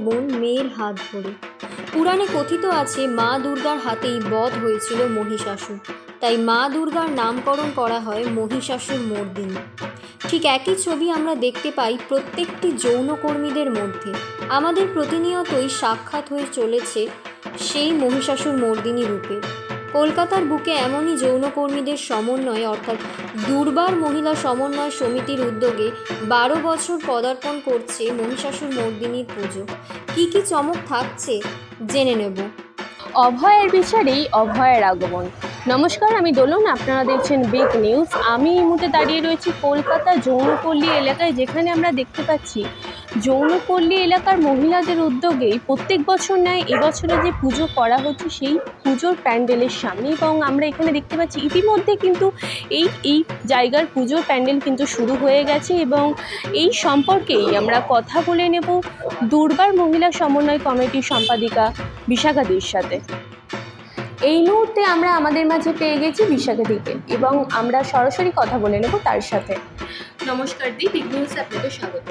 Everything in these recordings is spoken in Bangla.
বোন মেয়ের হাত ধরে। পুরাণে কথিত আছে, মা দুর্গার হাতেই বধ হয়েছিল মহিষাসুর। তাই মা দুর্গার নামকরণ করা হয় মহিষাসুর মর্দিনী। ঠিক একই ছবি আমরা দেখতে পাই প্রত্যেকটি যৌনকর্মীদের মধ্যে। আমাদের প্রতিনিয়তই সাক্ষাৎ হয়ে চলেছে সেই মহিষাসুর মর্দিনী রূপে। কলকাতার বুকে এমনই যৌনকর্মীদের সমন্বয়ে, অর্থাৎ দুর্বার মহিলা সমন্বয় সমিতির উদ্যোগে বারো বছর পদার্পণ করছে মহিষাসুর মর্দিনীর পুজো। কী কী চমক থাকছে জেনে নেব। অভয়ের বিচারেই অভয়ের আগমন। নমস্কার, আমি দোলন, আপনারা দেখছেন বিগ নিউজ আমি এই মুহূর্তে দাঁড়িয়ে রয়েছি কলকাতা যৌনপল্লী এলাকায়, যেখানে আমরা দেখতে পাচ্ছি যৌনপল্লী এলাকার মহিলাদের উদ্যোগেই প্রত্যেক বছর ন্যায় এবছরে যে পুজো করা হচ্ছে সেই পুজোর প্যান্ডেলের সামনে এবং আমরা এখানে দেখতে পাচ্ছি ইতিমধ্যে কিন্তু এই এই জায়গার পুজোর প্যান্ডেল কিন্তু শুরু হয়ে গেছে এবং এই সম্পর্কেই আমরা কথা বলে নেব দুর্বার মহিলা সমন্বয় কমিটির সম্পাদিকা বিশাখাদির সাথে। এই মুহূর্তে আমরা আমাদের মাঝে পেয়ে গেছি বিশাখাদিকে এবং আমরা সরাসরি কথা বলে নেব তার সাথে। নমস্কার দি বিগ নিউজে আপনাকে স্বাগত।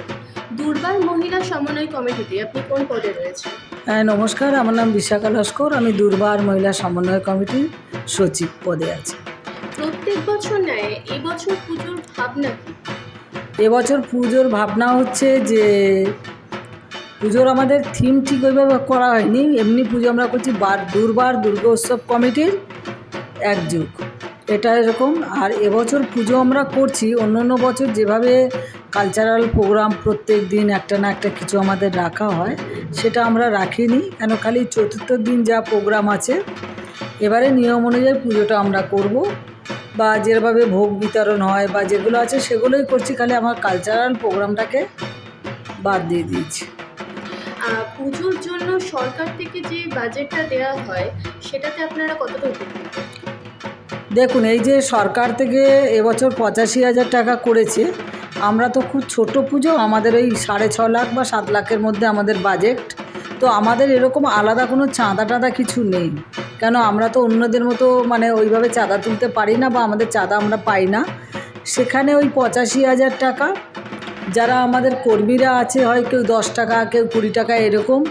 দুর্বার মহিলা সমন্বয় কমিটিতে আপনি কোন পদে রয়েছেন? হ্যাঁ নমস্কার আমার নাম বিশাখা লস্কর আমি দুর্বার মহিলা সমন্বয় কমিটির সচিব পদে আছি। প্রত্যেক বছর নেয় এবছর পুজোর ভাবনা কি? এবছর পুজোর ভাবনা হচ্ছে যে পুজোর আমাদের থিম ঠিক ওইভাবে করা হয়নি। এমনি পুজো আমরা করছি বার, দুর্বার দুর্গা উৎসব কমিটির এক যুগ। এটা এরকম। আর এবছর পুজো আমরা করছি। অন্য অন্য বছর যেভাবে কালচারাল প্রোগ্রাম প্রত্যেক দিন একটা না একটা কিছু আমাদের রাখা হয়, সেটা আমরা রাখিনি। কেন খালি চতুর্থ দিন যা প্রোগ্রাম আছে, এবারে নিয়ম অনুযায়ী পুজোটা আমরা করব। বা যেভাবে ভোগ বিতরণ হয় বা যেগুলো আছে সেগুলোই করছি। খালি আমার কালচারাল প্রোগ্রামটাকে বাদ দিয়ে দিয়েছি। পুজোর জন্য সরকার থেকে যে বাজেটটা দেওয়া হয়, সেটাতে আপনারা কতটা উপকৃত? দেখুন, এই যে সরকার থেকে এবছর পঁচাশি হাজার টাকা করেছে, আমরা তো খুব ছোট পুজো, আমাদের ওই সাড়ে ছ লাখ বা সাত লাখের মধ্যে আমাদের বাজেট তো আমাদের এরকম আলাদা কোনো চাঁদা টাঁদা কিছু নেই। কেন, আমরা তো অন্যদের মতো মানে ওইভাবে চাঁদা তুলতে পারি না বা আমাদের চাঁদা আমরা পাই না। সেখানে ওই পঁচাশি হাজার টাকা যারা আমাদের কর্মীরা আছে, হয় কেউ দশ টাকা, কেউ কুড়ি টাকা, এরকম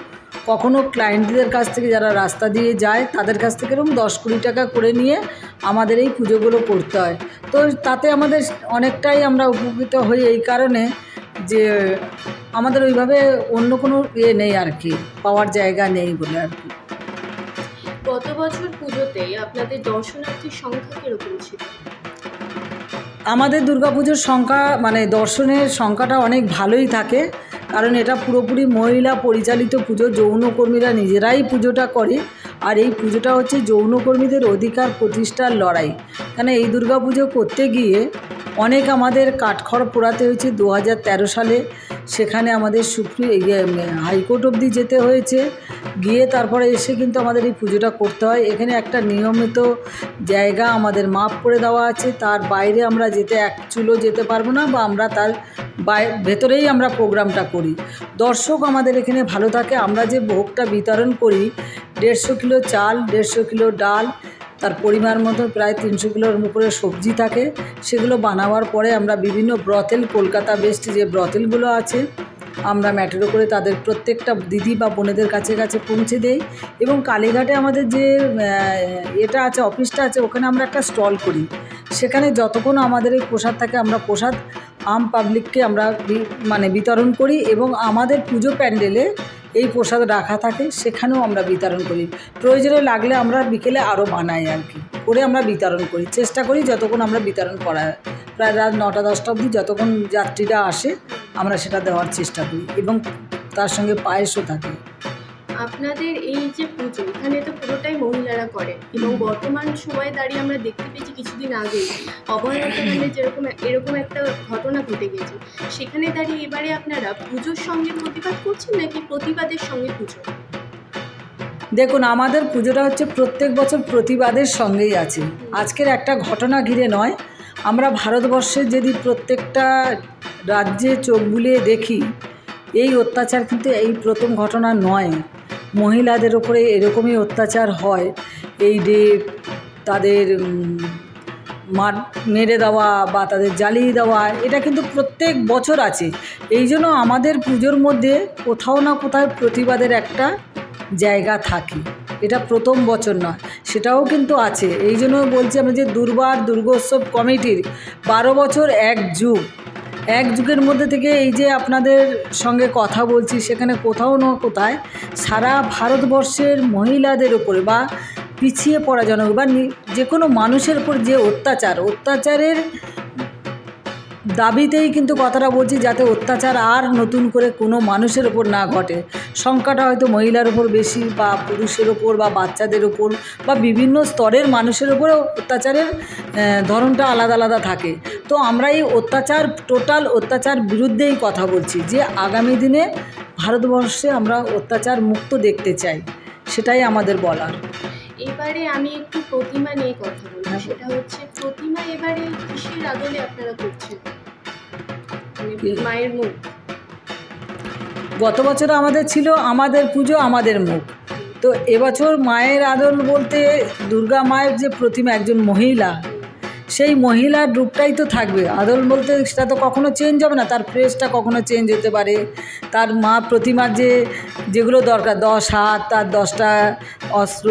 কখনও ক্লায়েন্টদের কাছ থেকে যারা রাস্তা দিয়ে যায়, তাদের কাছ থেকে এরকম দশ কুড়ি টাকা করে নিয়ে আমাদের এই পুজোগুলো করতে হয়। তো তাতে আমাদের অনেকটাই আমরা উপকৃত হই এই কারণে যে আমাদের ওইভাবে অন্য কোনো ইয়ে নেই আর কি, পাওয়ার জায়গা নেই বলে আর কি। গত বছর পুজোতে আপনাদের দর্শনার্থীর সংখ্যা কীরকম ছিল? আমাদের দুর্গাপুজোর সংখ্যা মানে দর্শনের সংখ্যাটা অনেক ভালোই থাকে, কারণ এটা পুরোপুরি মহিলা পরিচালিত পুজো, যৌনকর্মীরা নিজেরাই পুজোটা করে, আর এই পুজোটা হচ্ছে যৌনকর্মীদের অধিকার প্রতিষ্ঠার লড়াই। কেন এই দুর্গাপুজো করতে গিয়ে অনেক আমাদের কাঠখড় পোড়াতে হয়েছে দু হাজার তেরো সালে। সেখানে আমাদের সুপ্রিম হাইকোর্ট অবধি যেতে হয়েছে। গিয়ে তারপরে এসে কিন্তু আমাদের এই পুজোটা করতে হয়। এখানে একটা নিয়মিত জায়গা আমাদের মাপ করে দেওয়া আছে। তার বাইরে আমরা যেতে এক চুলো যেতে পারব না বা আমরা তার বাই, ভেতরেই আমরা প্রোগ্রামটা করি। দর্শক আমাদের এখানে ভালো থাকে। আমরা যে ভোগটা বিতরণ করি, দেড়শো কিলো চাল, দেড়শো কিলো ডাল তার পরিমাণ মতো প্রায় তিনশো কিলোর উপরে সবজি থাকে। সেগুলো বানাবার পরে আমরা বিভিন্ন ব্রথেল, কলকাতা বেস্ট যে ব্রথেলগুলো আছে, আমরা ম্যাটেরো করে তাদের প্রত্যেকটা দিদি বা বোনেদের কাছে কাছে পৌঁছে দেই। এবং কালীঘাটে আমাদের যে এটা আছে অফিসটা আছে, ওখানে আমরা একটা স্টল করি। সেখানে যতক্ষণ আমাদের এই প্রসাদ থাকে, আমরা প্রসাদ আম পাবলিককে আমরা মানে বিতরণ করি এবং আমাদের পুজো প্যান্ডেলে এই প্রসাদ রাখা থাকে, সেখানেও আমরা বিতরণ করি। প্রয়োজনে লাগলে আমরা বিকেলে আরও বানাই আর কি। করে আমরা বিতরণ করি। চেষ্টা করি যতক্ষণ আমরা বিতরণ করা। প্রায় রাত নটা, দশটা অবধি যতক্ষণ যাত্রীরা আসে, আমরা সেটা দেওয়ার চেষ্টা করি এবং তার সঙ্গে পায়েসও থাকে। আপনাদের এই যে পুজো এখানে তো পুরোটাই মহিলারা করে এবং বর্তমান সময়ে দাঁড়িয়ে আমরা দেখতে পেয়েছি কিছুদিন আগে অভয় হত্যাকাণ্ডে যেরকম এরকম একটা ঘটনা ঘটে গেছে। সেখানে দাঁড়িয়ে এবারে আপনারা পুজোর সঙ্গে প্রতিবাদ করছেন নাকি প্রতিবাদের সঙ্গে পুজো? দেখুন আমাদের পুজোটা হচ্ছে প্রত্যেক বছর প্রতিবাদের সঙ্গেই আছে। আজকের একটা ঘটনা ঘিরে নয়। আমরা ভারতবর্ষের যদি প্রত্যেকটা রাজ্যে চোখ বুলিয়ে দেখি এই অত্যাচার কিন্তু এই প্রথম ঘটনা নয়। মহিলাদের ওপরে এরকমই অত্যাচার হয়, এই রেপ তাদের মার, মেরে দেওয়া বা তাদের জ্বালিয়ে দেওয়া, এটা কিন্তু প্রত্যেক বছর আছে। এই জন্য আমাদের পুজোর মধ্যে কোথাও না কোথাও প্রতিবাদের একটা জায়গা থাকে। এটা প্রথম বছর নয়, সেটাও কিন্তু আছে। এই জন্য বলছি আমরা যে দুর্বার দুর্গোৎসব কমিটির বারো বছর এক যুগ এক যুগের মধ্যে থেকে এই যে আপনাদের সঙ্গে কথা বলছি, সেখানে কোথাও না কোথায় সারা ভারতবর্ষের মহিলাদের ওপরে বা পিছিয়ে পড়া জনক বা যে কোনো মানুষের উপর যে অত্যাচার, অত্যাচারের দাবিতেই কিন্তু কথাটা বলছি যাতে অত্যাচার আর নতুন করে কোনো মানুষের ওপর না ঘটে। সংখ্যাটা হয়তো মহিলার ওপর বেশি বা পুরুষের ওপর বা বাচ্চাদের ওপর বা বিভিন্ন স্তরের মানুষের ওপরেও অত্যাচারের ধরনটা আলাদা আলাদা থাকে। তো আমরা এই অত্যাচার, টোটাল অত্যাচার বিরুদ্ধেই কথা বলছি যে আগামী দিনে ভারতবর্ষে আমরা অত্যাচার মুক্ত দেখতে চাই, সেটাই আমাদের বলার। এবারে আমি একটু প্রতিমা নিয়ে কথা বলব। সেটা হচ্ছে প্রতিমা এবারে কিসের আদলে আপনারা করছেন? মানে মায়ের মুখ। গত বছর আমাদের ছিল আমাদের পুজো আমাদের মুখ। তো এবছর মায়ের আদল বলতে দুর্গা মায়ের যে প্রতিমা একজন মহিলা সেই মহিলার রূপটাই তো থাকবে। আদল বলতে সেটা তো কখনো চেঞ্জ হবে না। তার ফ্রেসটা কখনো চেঞ্জ হতে পারে। তার মা প্রতিমার যে যেগুলো দরকার দশ হাত তার দশটা অস্ত্র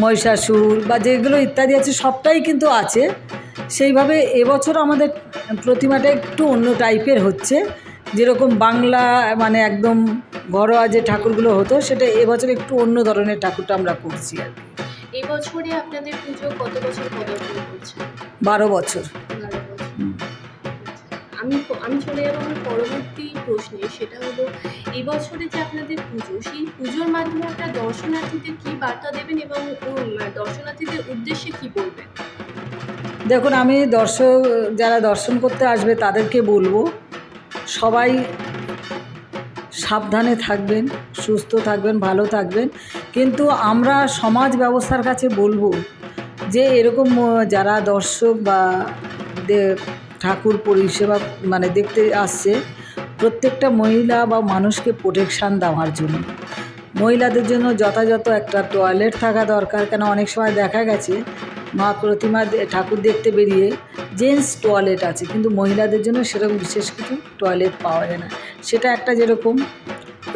মহিষাসুর বা যেগুলো ইত্যাদি আছে সবটাই কিন্তু আছে। সেইভাবে এবছর আমাদের প্রতিমাটা একটু অন্য টাইপের হচ্ছে। যেরকম বাংলা মানে একদম ঘরোয়া যে ঠাকুরগুলো হতো সেটা এবছর একটু অন্য ধরনের ঠাকুরটা আমরা করছি আর কি। এবছরে আপনাদের পুজো কত বছর পদার্পণ করছে বারো বছর। বছর আমি আমি চলে যাব আমার পরবর্তী প্রশ্নে, সেটা হলো, এবছরে যে আপনাদের পুজো, সেই পুজোর মাধ্যমে আপনারা দর্শনার্থীদের কি বার্তা দেবেন এবং দর্শনার্থীদের উদ্দেশ্যে কি বলবেন? দেখুন, আমি দর্শক, যারা দর্শন করতে আসবে তাদেরকে বলব, সবাই সাবধানে থাকবেন, সুস্থ থাকবেন, ভালো থাকবেন। কিন্তু আমরা সমাজ ব্যবস্থার কাছে বলব যে, এরকম, যারা দর্শক বা ঠাকুর পরিষেবা মানে দেখতে আসছে, প্রত্যেকটা মহিলা বা মানুষকে প্রোটেকশান দেওয়ার জন্য। মহিলাদের জন্য যথাযথ একটা টয়লেট থাকা দরকার, কেন অনেক সময় দেখা গেছে, মা প্রতিমা ঠাকুর দেখতে বেরিয়ে জেন্টস টয়লেট আছে, কিন্তু মহিলাদের জন্য সেরকম বিশেষ কিছু টয়লেট পাওয়া যায় না। সেটা একটা যেরকম,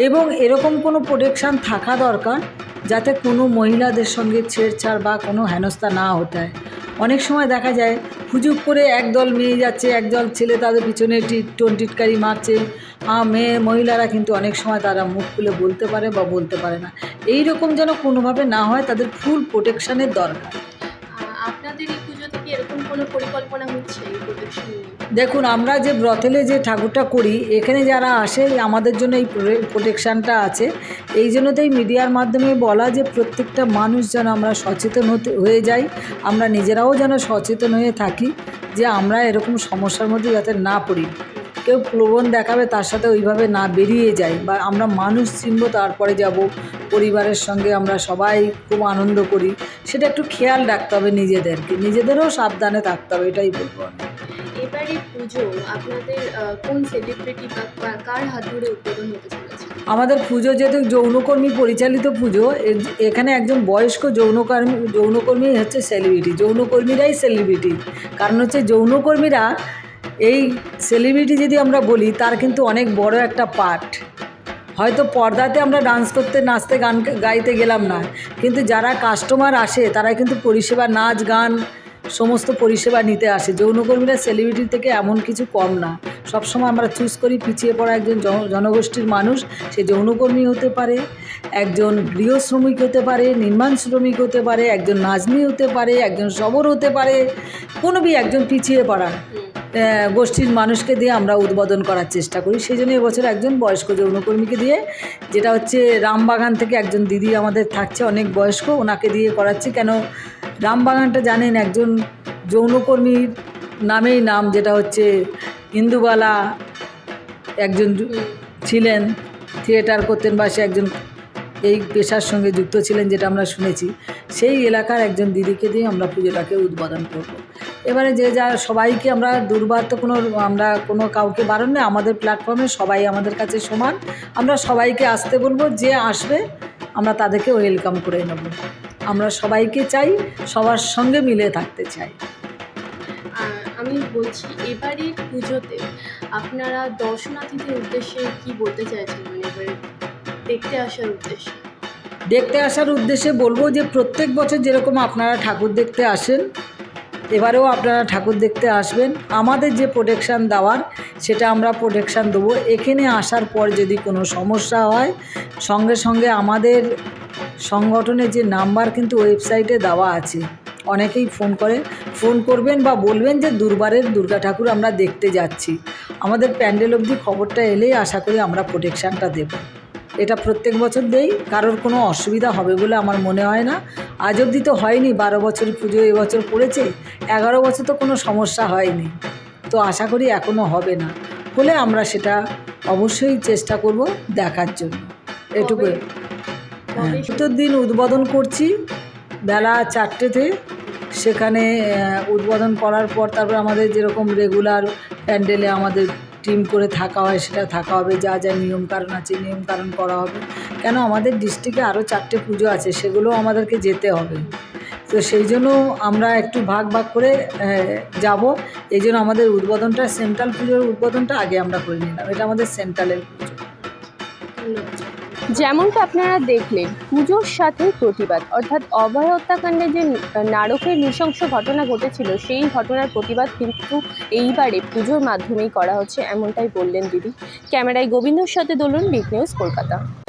এবং এরকম কোনো প্রোটেকশান থাকা দরকার, যাতে কোনো মহিলাদের সঙ্গে ছেড়ছাড় বা কোনো হেনস্থা না হতে হয়। অনেক সময় দেখা যায় হুজুক করে একদল মেয়ে যাচ্ছে, একদল ছেলে তাদের পিছনে টোন টিটকারি মারছে। আ মেয়ে, মহিলারা কিন্তু অনেক সময় তারা মুখ খুলে বলতে পারে বা বলতে পারে না। এই রকম যেন কোনোভাবে না হয়, তাদের ফুল প্রোটেকশানের দরকার। আপনাদের এই পুজোতে কি এরকম কোনো পরিকল্পনা হচ্ছে, এই প্রোটেকশন দেখুন, আমরা যে ব্রথেলে যে ঠাকুরটা করি, এখানে যারা আসে, আমাদের জন্য এই প্রোটেকশানটা আছে। এই জন্যতেই মিডিয়ার মাধ্যমে বলা যে প্রত্যেকটা মানুষ যেন আমরা সচেতন হতে, হয়ে যাই। আমরা নিজেরাও যেন সচেতন হয়ে থাকি, যে আমরা এরকম সমস্যার মধ্যে যাতে না পড়ি। কেউ প্রবণ দেখাবে, তার সাথে ওইভাবে না বেরিয়ে যাই বা আমরা মানুষ চিনব, তারপরে যাব। পরিবারের সঙ্গে আমরা সবাই খুব আনন্দ করি। সেটা একটু খেয়াল রাখতে হবে নিজেদেরকে। নিজেদেরও সাবধানে থাকতে হবে, এটাই বলব আমি। এবারে পুজো আপনাদের কোন সেলিব্রিটি বা কার হাত ধরে উদ্বোধন হতে চলেছে? আমাদের পুজো যেহেতু যৌনকর্মী পরিচালিত পুজো এখানে একজন বয়স্ক যৌনকর্মী যৌনকর্মী হচ্ছে সেলিব্রিটি যৌনকর্মীরাই সেলিব্রিটি কারণ হচ্ছে যৌনকর্মীরা, এই সেলিব্রিটি যদি আমরা বলি, তার কিন্তু অনেক বড় একটা পার্ট হয়তো পর্দাতে আমরা ডান্স করতে, নাচতে, গান গাইতে গেলাম না, কিন্তু যারা কাস্টমার আসে তারা কিন্তু পরিষেবা, নাচ, গান সমস্ত পরিষেবা নিতে আসে। যৌনকর্মীরা সেলিব্রিটি থেকে এমন কিছু কম না। সবসময় আমরা চুজ করি পিছিয়ে পড়া একজন জনগোষ্ঠীর মানুষ। সে যৌনকর্মী হতে পারে একজন গৃহ শ্রমিক হতে পারে নির্মাণ শ্রমিক হতে পারে একজন নাজনি হতে পারে একজন সবর হতে পারে কোনো বি একজন পিছিয়ে পড়া গোষ্ঠীর মানুষকে দিয়ে আমরা উদ্বোধন করার চেষ্টা করি। সেই জন্য এবছর একজন বয়স্ক যৌনকর্মীকে দিয়ে যেটা হচ্ছে রামবাগান থেকে একজন দিদি আমাদের থাকছে অনেক বয়স্ক ওনাকে দিয়ে করাচ্ছি। কেন রামবাগানটা জানেন একজন যৌনকর্মীর নামেই নাম যেটা হচ্ছে ইন্দুবালা একজন ছিলেন থিয়েটার করতেন বা সে একজন এই পেশার সঙ্গে যুক্ত ছিলেন যেটা আমরা শুনেছি। সেই এলাকার একজন দিদিকে দিয়ে আমরা পুজোটাকে উদ্বোধন করব। এবারে যে যা সবাইকে আমরা দুর্বার তো কোনো আমরা কোনো কাউকে বারণ নেই আমাদের প্ল্যাটফর্মে সবাই আমাদের কাছে সমান। আমরা সবাইকে আসতে বলব যে আসবে আমরা তাদেরকে ওয়েলকাম করে নেব। আমরা সবাইকে চাই সবার সঙ্গে মিলে থাকতে চাই। আমি বলছি এবারে পুজোতে আপনারা দর্শনার্থীদের উদ্দেশ্যে কি বলতে চাইছেন? মানে এবারে দেখতে আসার উদ্দেশ্যে। দেখতে আসার উদ্দেশ্যে বলব যে প্রত্যেক বছর যেরকম আপনারা ঠাকুর দেখতে আসেন এবারেও আপনারা ঠাকুর দেখতে আসবেন। আমাদের যে প্রোটেকশান দেওয়ার সেটা আমরা প্রোটেকশান দেবো। এখানে আসার পর যদি কোনো সমস্যা হয় সঙ্গে সঙ্গে আমাদের সংগঠনের যে নাম্বার কিন্তু ওয়েবসাইটে দেওয়া আছে। অনেকেই ফোন করে, ফোন করবেন বা বলবেন যে দুর্বারের দুর্গা ঠাকুর আমরা দেখতে যাচ্ছি। আমাদের প্যান্ডেল অবধি খবরটা এলেই আশা করি আমরা প্রোটেকশানটা দেবো। এটা প্রত্যেক বছর দেই, কারোর কোনো অসুবিধা হবে বলে আমার মনে হয় না। আজ অবধি তো হয়নি, বারো বছর পুজো এবছর পড়েছে, এগারো বছর তো কোনো সমস্যা হয়নি। তো আশা করি এখনও হবে না। হলে আমরা সেটা অবশ্যই চেষ্টা করব দেখার জন্য। এটুকুই। কবে দিন উদ্বোধন করছি। বেলা চারটেতে। সেখানে উদ্বোধন করার পর তারপর আমাদের যেরকম রেগুলার প্যান্ডেলে আমাদের টিম করে থাকা হয়, সেটা থাকা হবে। যা যা নিয়মকানুন আছে নিয়মকানুন করা হবে। কেন আমাদের ডিস্ট্রিক্টে আরও চারটে পুজো আছে সেগুলোও আমাদেরকে যেতে হবে। তো সেই জন্য আমরা একটু ভাগ ভাগ করে যাব। এই জন্য আমাদের উদ্বোধনটা সেন্ট্রাল পুজোর উদ্বোধনটা আগে আমরা করে নিলাম। এটা আমাদের সেন্ট্রালের পুজো। যেমনটা আপনারা দেখলেন, পুজোর সাথে প্রতিবাদ, অর্থাৎ অভয় হত্যাকাণ্ডে যে নারকের নৃশংস ঘটনা ঘটেছিল, সেই ঘটনার প্রতিবাদ কিন্তু এইবারে পুজোর মাধ্যমেই করা হচ্ছে, এমনটাই বললেন দিদি। ক্যামেরায় গোবিন্দর সাথে দলুন, বিগ নিউজ কলকাতা।